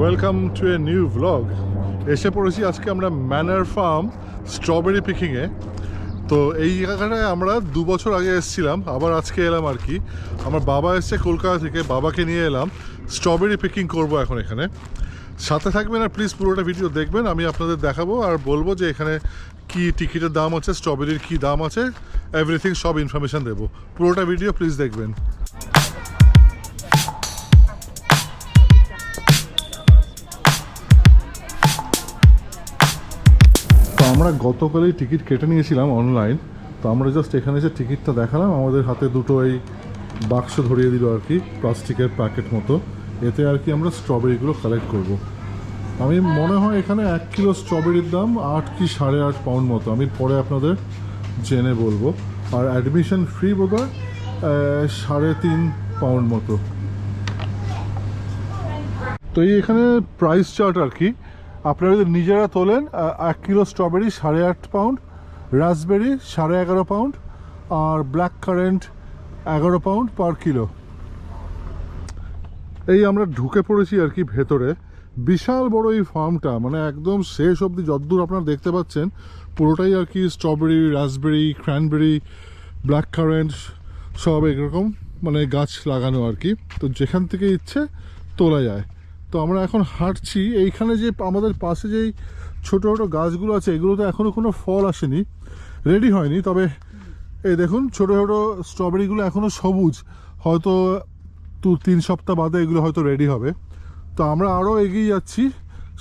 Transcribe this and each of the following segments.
Welcome to a new vlog এসে পড়েছি আজকে আমরা ম্যানার ফার্ম স্ট্রবেরি পিকিংয়ে তো এই জায়গাটায় আমরা দু বছর আগে এসেছিলাম, আবার আজকে এলাম আর কি। আমার বাবা এসছে কলকাতা থেকে, বাবাকে নিয়ে এলাম। স্ট্রবেরি পিকিং করব এখন এখানে। সাথে থাকবেন আর প্লিজ পুরোটা ভিডিও দেখবেন, আমি আপনাদের দেখাবো আর বলব যে এখানে কি টিকিটের দাম আছে স্ট্রবেরির কি দাম আছে এভরিথিং সব ইনফরমেশন দেবো। পুরোটা ভিডিও প্লিজ দেখবেন। আমরা গতকালই টিকিট কেটে নিয়েছিলাম অনলাইন, তো আমরা জাস্ট এখানে যে টিকিটটা দেখালাম। আমাদের হাতে দুটো এই বাক্স ধরিয়ে দিল আর কি, প্লাস্টিকের প্যাকেট মতো। এতে আর কি আমরা স্ট্রবেরিগুলো কালেক্ট করব। আমি, মনে হয় এখানে এক কিলো স্ট্রবেরির দাম আট কি সাড়ে আট পাউন্ড মতো। আমি পরে আপনাদের জেনে বলব। আর অ্যাডমিশন ফ্রি বোধ সাড়ে তিন পাউন্ড মতো। তো এই এখানে প্রাইস চার্ট আর কি আপনারা যদি নিজেরা তোলেন এক কিলো স্ট্রবেরি সাড়ে আট পাউন্ড রাসবেরি সাড়ে এগারো পাউন্ড আর ব্ল্যাক কারেন্ট এগারো পাউন্ড পার কিলো এই আমরা ঢুকে পড়েছি আর কি ভেতরে। বিশাল বড় এই ফার্মটা মানে একদম শেষ অবধি যতদূর আপনারা দেখতে পাচ্ছেন, পুরোটাই আর কি strawberry raspberry cranberry black currant সব এরকম মানে গাছ লাগানো আর কি। তো যেখান থেকে ইচ্ছে তোলা যায়। তো আমরা এখন হাঁটছি। এইখানে যে আমাদের পাশে যেই ছোটো ছোটো গাছগুলো আছে, এগুলোতে এখনও কোনো ফল আসেনি রেডি হয়নি। তবে এই দেখুন, ছোটো ছোটো স্ট্রবেরিগুলো এখনও সবুজ। হয়তো দু তিন সপ্তাহ বাদে এগুলো হয়তো রেডি হবে। তো আমরা আরও এগিয়ে যাচ্ছি।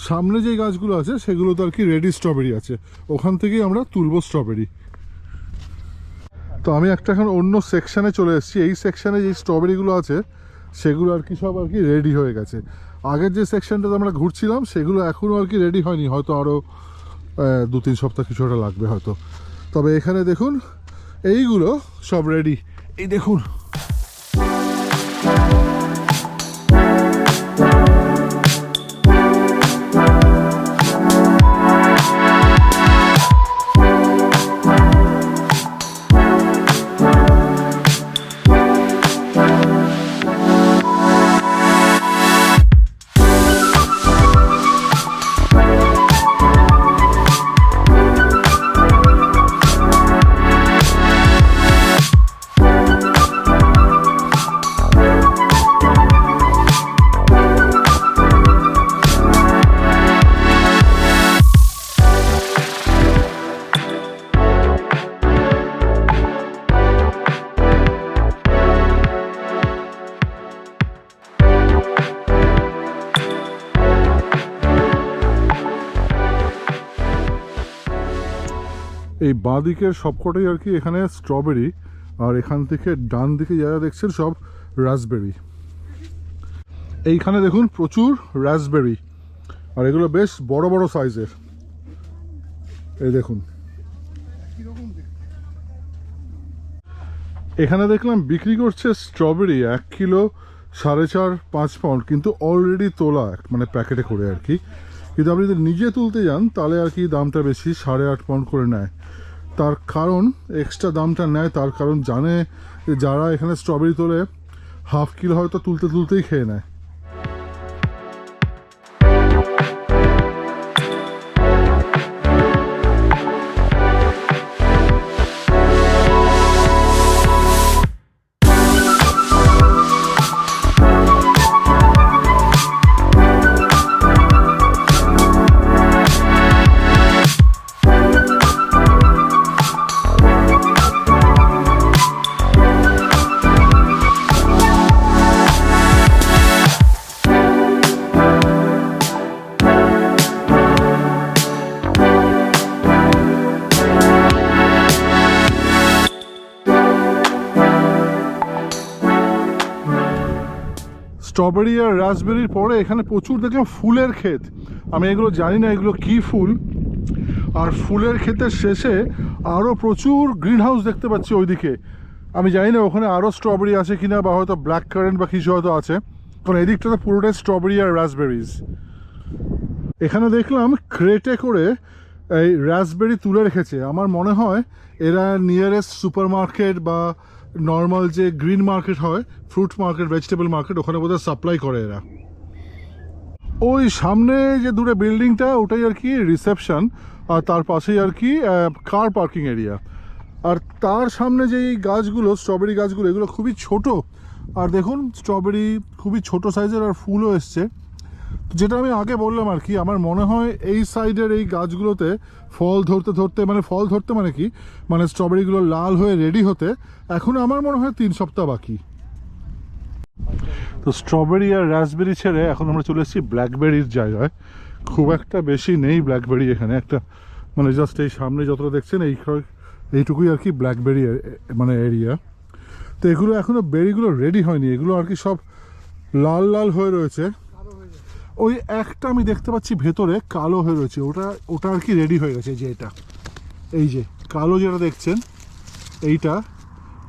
সামনে যে গাছগুলো আছে সেগুলো তো আর কি রেডি স্ট্রবেরি আছে। ওখান থেকেই আমরা তুলব স্ট্রবেরি তো আমি একটা এখন অন্য সেকশানে চলে এসেছি। এই সেকশানে যে স্ট্রবেরিগুলো আছে সেগুলো আর কি সব আর কি রেডি হয়ে গেছে। আগের যে সেকশনটাতে আমরা ঘুরছিলাম, সেগুলো এখনও আর কি রেডি হয়নি। হয়তো আরও দু তিন সপ্তাহ কিছু একটা লাগবে হয়তো। তবে এখানে দেখুন, এইগুলো সব রেডি এই দেখুন এই বাঁ দিকের সবকটাই আর কি এখানে স্ট্রবেরি আর এখান থেকে ডান দিকে যারা দেখছেন সব রাসবেরি এইখানে দেখুন প্রচুর রাসবেরি আর এগুলো বেশ বড় বড় সাইজের এই দেখুন। এখানে দেখলাম বিক্রি করছে স্ট্রবেরি এক কিলো সাড়ে চার পাঁচ পাউন্ড কিন্তু অলরেডি তোলা মানে প্যাকেটে করে আর কি। কিন্তু আপনি যদি নিজে তুলতে যান, তাহলে আর কি দামটা বেশি সাড়ে আট পাউন্ড করে নেয়। তার কারণ এক্সট্রা দামটা নেয়, তার কারণ জানে যারা এখানে স্ট্রবেরি তোলে হাফ কিলো হয়তো তুলতে তুলতেই খেয়ে নেয়। স্ট্রবেরি আর রাসবেরির পরে এখানে প্রচুর দেখলাম ফুলের ক্ষেত। আমি এগুলো জানি না এগুলো কি ফুল। আর ফুলের ক্ষেতের শেষে আরও প্রচুর গ্রিন হাউস দেখতে পাচ্ছি ওইদিকে। আমি জানি না ওখানে আরও স্ট্রবেরি আছে কিনা বা হয়তো ব্ল্যাক কারেন্ট বা কিছু হয়তো আছে। কারণ এদিকটাতে পুরোটাই স্ট্রবেরি আর রাসবেরিজ এখানে দেখলাম ক্রেটে করে এই রাসবেরি তুলে রেখেছে। আমার মনে হয় এরা নিয়ারেস্ট সুপার মার্কেট বা নর্মাল যে গ্রিন মার্কেট হয় ফ্রুট মার্কেট ভেজিটেবল মার্কেট ওখানে বোধহয় সাপ্লাই করে এরা। ওই সামনে যে দূরে বিল্ডিংটা ওটাই আর কি রিসেপশন আর তার পাশেই আর কি কার পার্কিং এরিয়া আর তার সামনে যে এই গাছগুলো স্ট্রবেরি গাছগুলো, এগুলো খুবই ছোট। আর দেখুন স্ট্রবেরি খুবই ছোট সাইজের আর ফুলও এসছে। যেটা আমি আগে বললাম আর কি, আমার মনে হয় এই সাইডের এই গাছগুলোতে ফল ধরতে ধরতে মানে ফল ধরতে মানে কি মানে স্ট্রবেরিগুলো লাল হয়ে রেডি হতে এখন আমার মনে হয় তিন সপ্তাহ বাকি। তো স্ট্রবেরি আর রাসবেরি ছেড়ে এখন আমরা চলে এসেছি ব্ল্যাকবেরির জায়গায়। খুব একটা বেশি নেই ব্ল্যাকবেরি এখানে, একটা মানে জাস্ট এই সামনে যতটা দেখছেন এই এইটুকুই আর কি ব্ল্যাকবেরি মানে এরিয়া তো এগুলো এখনও বেরিগুলো রেডি হয়নি, এগুলো আর কি সব লাল লাল হয়ে রয়েছে। ওই একটা আমি দেখতে পাচ্ছি ভেতরে কালো হয়ে রয়েছে। ওটা ওটা আর কি রেডি হয়ে গেছে যে এটা। এই যে, কালো যেটা দেখছেন, এইটা।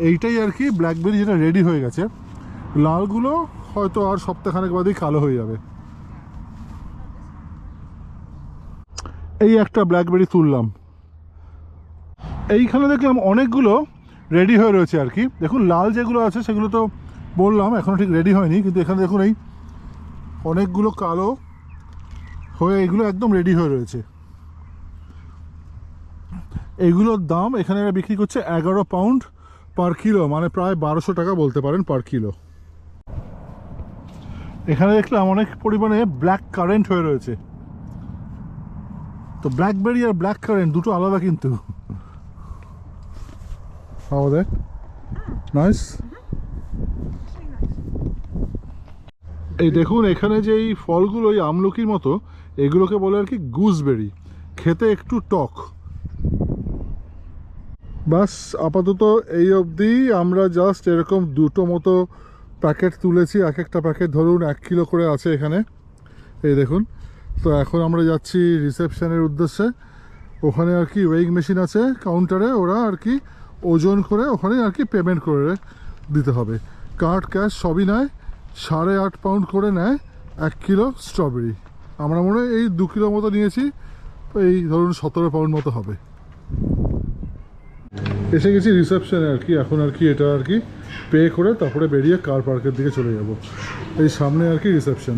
এইটাই আর কি ব্ল্যাকবেরি যেটা রেডি হয়ে গেছে। লালগুলো হয়তো আর সপ্তাহখানেক বাদেই কালো হয়ে যাবে। এই একটা ব্ল্যাকবেরি তুললাম। এইখানে দেখলাম অনেকগুলো রেডি হয়ে রয়েছে আর কি। দেখুন, লাল যেগুলো আছে সেগুলো তো বললাম এখনও ঠিক রেডি হয়নি, কিন্তু এখানে দেখুন এই অনেকগুলো কালো হয়ে এগুলো একদম রেডি হয়ে রয়েছে। এগুলোর দাম এখানে বিক্রি করছে এগারো পাউন্ড পার কিলো মানে প্রায় বারোশো টাকা বলতে পারেন পার কিলো এখানে দেখলাম অনেক পরিমাণে ব্ল্যাক কারেন্ট হয়ে রয়েছে। তো ব্ল্যাকবেরি আর ব্ল্যাক কারেন্ট দুটো আলাদা কিন্তু। আমাদের নাইস এই দেখুন, এখানে যে এই ফলগুলো, এই আমলকির মতো, এগুলোকে বলে আর কি গুজবেরি। খেতে একটু টক। বাস, আপাতত এই অবধি আমরা জাস্ট এরকম দুটো মতো প্যাকেট তুলেছি, এক একটা প্যাকেট। ধরুন, এক কিলো করে আছে এখানে। এই দেখুন, তো এখন আমরা যাচ্ছি রিসেপশনের উদ্দেশ্যে। ওখানে আর কি ওয়েইং মেশিন আছে কাউন্টারে, ওরা আর কি ওজন করে ওখানে আর কি পেমেন্ট করে দিতে হবে। কার্ড ক্যাশ সবই নেয় সাড়ে আট পাউন্ড করে নেয় এক কিলো স্ট্রবেরি আমরা মনে হয় এই দু কিলো মতো নিয়েছি, এই ধরুন সতেরো পাউন্ড মতো হবে। এসে গেছি রিসেপশনে আর কি, এখন আর কি এটা আর কি পে করে তারপরে বেরিয়ে কার পার্কের দিকে চলে যাব। এই সামনে আর কি রিসেপশন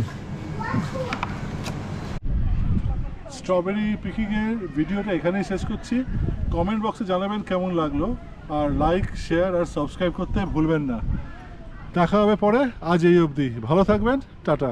স্ট্রবেরি পিকিংয়ের ভিডিওটা এখানেই শেষ করছি। কমেন্ট বক্সে জানাবেন কেমন লাগল। আর লাইক শেয়ার আর সাবস্ক্রাইব করতে ভুলবেন না। দেখা হবে পরে। আজ এই অবধি। ভালো থাকবেন। টাটা।